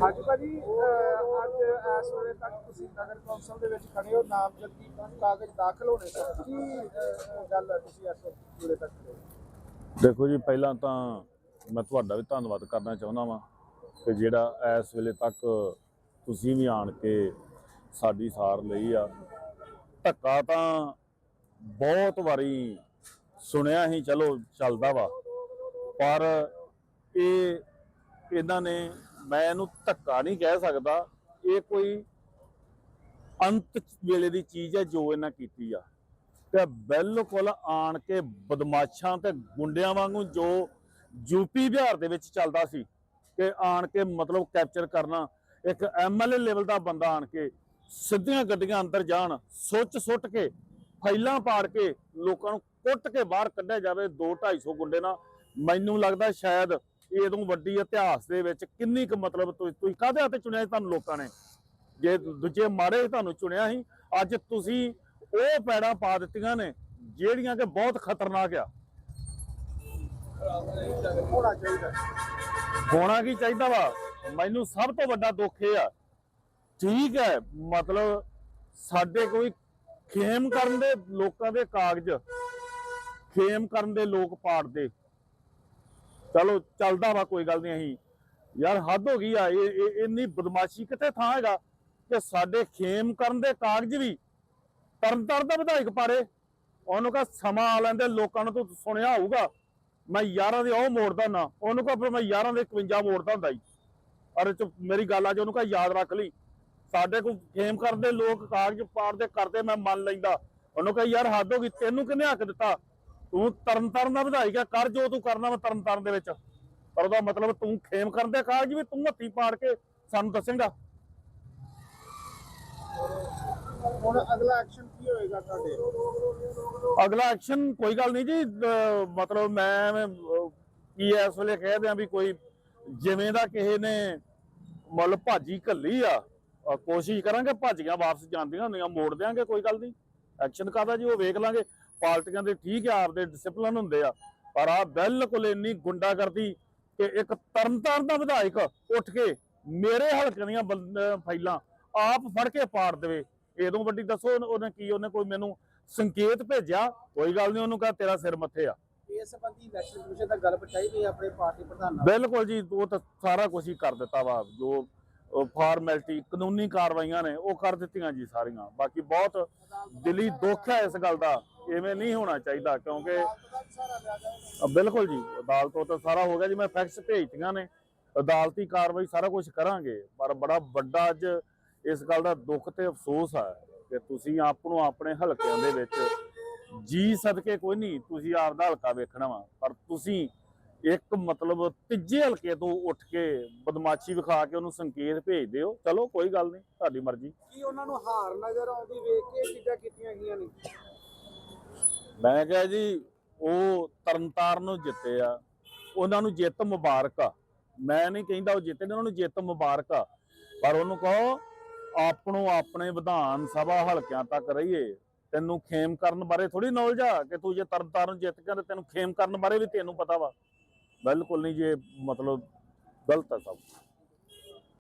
ਹਾਂਜੀ ਭਾਜੀ ਅੱਜ ਇਸ ਵੇਲੇ ਤੱਕ ਤੁਸੀਂ ਨਗਰ ਕੌਂਸਲ ਦੇ ਵਿੱਚ ਖੜੇ ਹੋ, ਨਾਮਜ਼ਦਗੀ ਕਾਗਜ਼ ਦਾਖਲ ਹੋਣੇ ਤੱਕ ਕੀ ਗੱਲ ਹੈ ਤੁਸੀਂ ਇਸ ਵੇਲੇ ਤੱਕ ਦੇਖੋ ਜੀ, ਪਹਿਲਾਂ ਤਾਂ ਮੈਂ ਤੁਹਾਡਾ ਵੀ ਧੰਨਵਾਦ ਕਰਨਾ ਚਾਹੁੰਦਾ ਵਾਂ ਕਿ ਜਿਹੜਾ ਇਸ ਵੇਲੇ ਤੱਕ ਤੁਸੀਂ ਵੀ ਆਣ ਕੇ ਸਾਡੀ ਸਾਰ ਲਈ ਆ। ਧੱਕਾ ਤਾਂ ਬਹੁਤ ਵਾਰੀ ਸੁਣਿਆ ਹੀ ਚਲੋ, ਚੱਲਦਾ ਵਾ। ਪਰ ਇਹ, ਇਹਨਾਂ ਨੇ ਮੈਂ ਇਹਨੂੰ ਧੱਕਾ ਨਹੀਂ ਕਹਿ ਸਕਦਾ। ਇਹ ਕੋਈ ਅੰਤ ਵੇਲੇ ਦੀ ਚੀਜ਼ ਹੈ ਜੋ ਇਹਨਾਂ ਕੀਤੀ ਆ। ਤੇ ਬਿਲਕੁਲ ਆਣ ਕੇ ਬਦਮਾਸ਼ਾਂ ਤੇ ਗੁੰਡਿਆਂ ਵਾਂਗੂ ਜੋ ਯੂਪੀ ਬਿਹਾਰ ਦੇ ਵਿੱਚ ਚੱਲਦਾ ਸੀ, ਕਿ ਆਣ ਕੇ ਮਤਲਬ ਕੈਪਚਰ ਕਰਨਾ, ਇੱਕ ਐਮਐਲਏ ਲੈਵਲ ਦਾ ਬੰਦਾ ਆਣ ਕੇ ਸਿੱਧੀਆਂ ਗੱਡੀਆਂ ਅੰਦਰ ਜਾਣ, ਸੁੱਚ ਸੁੱਟ ਕੇ, ਫਾਈਲਾਂ ਪਾੜ ਕੇ, ਲੋਕਾਂ ਨੂੰ ਕੁੱਟ ਕੇ ਬਾਹਰ ਕੱਢਿਆ ਜਾਵੇ 2 250 ਗੁੰਡੇ ਨਾਲ, ਮੈਨੂੰ ਲੱਗਦਾ ਸ਼ਾਇਦ ਇਹ ਤੋਂ ਵੱਡੀ ਇਤਿਹਾਸ ਦੇ ਵਿੱਚ ਕਿੰਨੀ ਕੁ ਮਤਲਬ ਤੁਸੀਂ ਕਾਹਦੇ ਹੱਥ ਚੁਣਿਆ ਸੀ ਤੁਹਾਨੂੰ ਲੋਕਾਂ ਨੇ? ਜੇ ਦੂਜੇ ਮਾੜੇ ਤੁਹਾਨੂੰ ਚੁਣਿਆ ਸੀ, ਅੱਜ ਤੁਸੀਂ ਉਹ ਪੈੜਾਂ ਪਾ ਦਿੱਤੀਆਂ ਨੇ ਜਿਹੜੀਆਂ ਕਿ ਬਹੁਤ ਖਤਰਨਾਕ ਆ। ਹੋਣਾ ਚਾਹੀਦਾ ਹੋਣਾ ਕੀ ਚਾਹੀਦਾ ਵਾ? ਮੈਨੂੰ ਸਭ ਤੋਂ ਵੱਡਾ ਦੁੱਖ ਇਹ ਆ। ਠੀਕ ਹੈ, ਮਤਲਬ ਸਾਡੇ ਕੋਈ ਖੇਮ ਕਰਨ ਦੇ ਲੋਕਾਂ ਦੇ ਕਾਗਜ਼, ਖੇਮ ਕਰਨ ਦੇ ਲੋਕ ਪਾੜਦੇ ਚਲੋ, ਚੱਲਦਾ ਵਾ, ਕੋਈ ਗੱਲ ਨਹੀਂ ਅਸੀਂ। ਯਾਰ, ਹੱਦ ਹੋ ਗਈ ਆ, ਇਹ ਇੰਨੀ ਬਦਮਾਸ਼ੀ ਕਿੱਥੇ ਥਾਂ ਹੈਗਾ ਕਿ ਸਾਡੇ ਖੇਮ ਕਰਨ ਦੇ ਕਾਗਜ਼ ਵੀ ਤਰਨਤਾਰਨ ਦਾ ਵਿਧਾਇਕ ਪਾੜੇ ਉਹਨੂੰ ਕਹਾ ਸਮਾਂ ਆ ਲੈਂਦੇ, ਲੋਕਾਂ ਨੂੰ ਤੂੰ ਸੁਣਿਆ ਹੋਊਗਾ। ਮੈਂ ਯਾਰਾਂ ਦੇ ਉਹ ਮੋੜਦਾ ਨਾ, ਉਹਨੂੰ ਕਹਾ ਫਿਰ ਮੈਂ ਯਾਰਾਂ ਦੇ 51 ਮੋੜਦਾ ਹੁੰਦਾ ਹੀ ਅਰੇ ਚ ਮੇਰੀ ਗੱਲ ਆ, ਜੇ ਉਹਨੂੰ ਕਹਾ ਯਾਦ ਰੱਖ ਲਈ। ਸਾਡੇ ਕੋਲ ਖੇਮ ਕਰਦੇ ਲੋਕ ਕਾਗਜ਼ ਪਾੜਦੇ ਕਰਦੇ, ਮੈਂ ਮੰਨ ਲੈਂਦਾ। ਉਹਨੂੰ ਕਹਾ ਯਾਰ, ਹੱਦ ਹੋ ਗਈ, ਤੈਨੂੰ ਕਿਹਨੇ ਹੱਕ ਦਿੱਤਾ? ਤੂੰ ਤਰਨਤਾਰਨ ਦਾ ਵਿਧਾਇਕ ਆ ਕਰ ਜੋ ਤੂੰ ਕਰਨਾ ਵਾ ਤਰਨਤਾਰਨ ਦੇ ਵਿੱਚ। ਪਰ ਉਹਦਾ ਮਤਲਬ ਤੂੰ ਖੇਮ ਕਰਨ ਦੇ ਕਾਗਜ਼ ਵੀ ਤੂੰ ਹੱਥੀ ਪਾੜ ਕੇ ਸਾਨੂੰ ਦੱਸੇਂਗਾ। ਹੁਣ ਅਗਲਾ ਐਕਸ਼ਨ ਕੀ ਹੋਏਗਾ ਤੁਹਾਡੇ? ਅਗਲਾ ਐਕਸ਼ਨ ਕੋਈ ਗੱਲ ਨਹੀਂ ਜੀ ਮਤਲਬ ਮੈਂ ਕੀ ਇਸ ਵੇਲੇ ਕਹਿ ਦਿਆਂ ਵੀ ਕੋਈ ਜਿਵੇਂ ਦਾ ਕਿਸੇ ਨੇ ਮੁੱਲ ਭਾਜੀ ਘੱਲੀ ਆ ਕੋਸ਼ਿਸ਼ ਕਰਾਂਗੇ ਭਾਜੀਆਂ ਵਾਪਸ ਜਾਂਦੀਆਂ ਹੁੰਦੀਆਂ ਮੋੜ ਦਿਆਂਗੇ ਕੋਈ ਗੱਲ ਨਹੀਂ। ਐਕਸ਼ਨ ਕਾਦਾ ਜੀ ਉਹ ਵੇਖ ਲਾਂਗੇ। ਪਾਰਟੀਆਂ ਦੇ ਠੀਕ ਆ ਆਪਦੇ ਡਿਸਪਲਿਨ ਹੁੰਦੇ ਆ। ਪਰ ਆ ਬਿਲਕੁਲ ਇੰਨੀ ਗੁੰਡਾਗਰਦੀ ਕਿ ਇੱਕ ਤਰਨਤਾਰਨ ਦਾ ਵਿਧਾਇਕ ਉੱਠ ਕੇ ਮੇਰੇ ਹਲਕੇ ਦੀਆਂ ਫਾਈਲਾਂ ਆਪ ਫੜ ਕੇ ਪਾੜ ਦੇਵੇ। ਇਹਦੋਂ ਵੱਡੀ ਦੱਸੋ ਉਹਨੇ- ਕੀ ਉਹਨੇ ਕੋਈ ਮੈਨੂੰ ਸੰਕੇਤ ਭੇਜਿਆ? ਕੋਈ ਗੱਲ ਨਹੀਂ ਉਹਨੂੰ ਕਹਾ ਤੇਰਾ ਸਿਰ ਮੱਥੇ ਆ। ਇਸ ਸੰਬੰਧੀ ਇਲੈਕਸ਼ਨ ਕਮਿਸ਼ਨ ਤੱਕ ਗੱਲ ਪਹੁੰਚਾਈ ਗਈ ਆਪਣੇ ਪਾਰਟੀ ਪ੍ਰਧਾਨ ਨਾਲ। ਬਿਲਕੁਲ ਜੀ ਉਹ ਤਾਂ ਸਾਰਾ ਕੁਝ ਹੀ ਕਰ ਦਿੱਤਾ ਵਾ ਜੋ ਫਾਰਮੈਲਿਟੀ ਕਾਨੂੰਨੀ ਕਾਰਵਾਈਆਂ ਨੇ, ਉਹ ਕਰ ਦਿੱਤੀਆਂ ਜੀ ਸਾਰੀਆਂ। ਬਾਕੀ ਬਹੁਤ ਦਿਲੀ ਦੁੱਖ ਹੈ ਇਸ ਗੱਲ ਦਾ ਐਵੇਂ ਨਹੀਂ ਹੋਣਾ ਚਾਹੀਦਾ, ਕਿਉਂਕਿ ਬਿਲਕੁਲ ਜੀ, ਅਦਾਲਤੋਂ ਤਾਂ ਸਾਰਾ ਹੋ ਗਿਆ ਜੀ, ਮੈਂ ਫੈਕਟਸ ਭੇਜਤੀਆਂ ਨੇ, ਅਦਾਲਤੀ ਕਾਰਵਾਈ ਸਾਰਾ ਕੁਝ ਕਰਾਂਗੇ, ਪਰ ਬੜਾ ਵੱਡਾ ਅੱਜ ਇਸ ਗੱਲ ਦਾ ਦੁੱਖ ਤੇ ਅਫਸੋਸ ਹੈ ਕਿ ਤੁਸੀਂ ਆਪ ਨੂੰ ਆਪਣੇ ਹਲਕਿਆਂ ਦੇ ਵਿੱਚ ਜੀ ਸਦਕੇ ਕੋਈ ਨਹੀਂ, ਤੁਸੀਂ ਆਪਦਾ ਹਲਕਾ ਵੇਖਣਾ ਵਾ, ਪਰ ਤੁਸੀਂ ਇੱਕ ਮਤਲਬ ਤੀਜੇ ਹਲਕੇ ਤੋਂ ਉੱਠ ਕੇ ਬਦਮਾਸ਼ੀ ਵਿਖਾ ਕੇ ਉਹਨੂੰ ਸੰਕੇਤ ਭੇਜਦੇ ਹੋ ਚਲੋ ਕੋਈ ਗੱਲ ਨਹੀਂ ਤੁਹਾਡੀ ਮਰਜ਼ੀ। ਕੀ ਉਹਨਾਂ ਨੂੰ ਹਾਰ ਨਜ਼ਰ ਆਉਂਦੀ ਵੇਖ ਕੇ ਇਹ ਚੀਜ਼ਾਂ ਕੀਤੀਆਂ ਗਈਆਂ ਨੇ? ਮੈਂ ਕਿਹਾ ਜੀ ਉਹ ਤਰਨਤਾਰਨ ਨੂੰ ਜਿੱਤੇ ਆ। ਉਹਨਾਂ ਨੂੰ ਜਿੱਤ ਮੁਬਾਰਕ ਆ। ਮੈਂ ਨਹੀਂ ਕਹਿੰਦਾ ਉਹ ਜਿੱਤੇ ਨੇ ਉਹਨਾਂ ਨੂੰ ਜਿੱਤ ਮੁਬਾਰਕ ਆ। ਪਰ ਉਹਨੂੰ ਕਹੋ ਆਪਣੋ ਆਪਣੇ ਵਿਧਾਨ ਸਭਾ ਹਲਕਿਆਂ ਤੱਕ ਰਹੀਏ। ਤੈਨੂੰ ਖੇਮ ਕਰਨ ਬਾਰੇ ਥੋੜੀ ਨੌਲੇਜ ਆ ਕਿ ਤੂੰ ਜੇ ਤਰਨਤਾਰਨ ਜਿੱਤ ਕੇ ਤੈਨੂੰ ਖੇਮ ਕਰਨ ਬਾਰੇ ਵੀ ਤੈਨੂੰ ਪਤਾ ਵਾ। ਬਿਲਕੁਲ ਨਹੀਂ ਜੇ ਮਤਲਬ ਗਲਤ ਹੈ ਸਭ।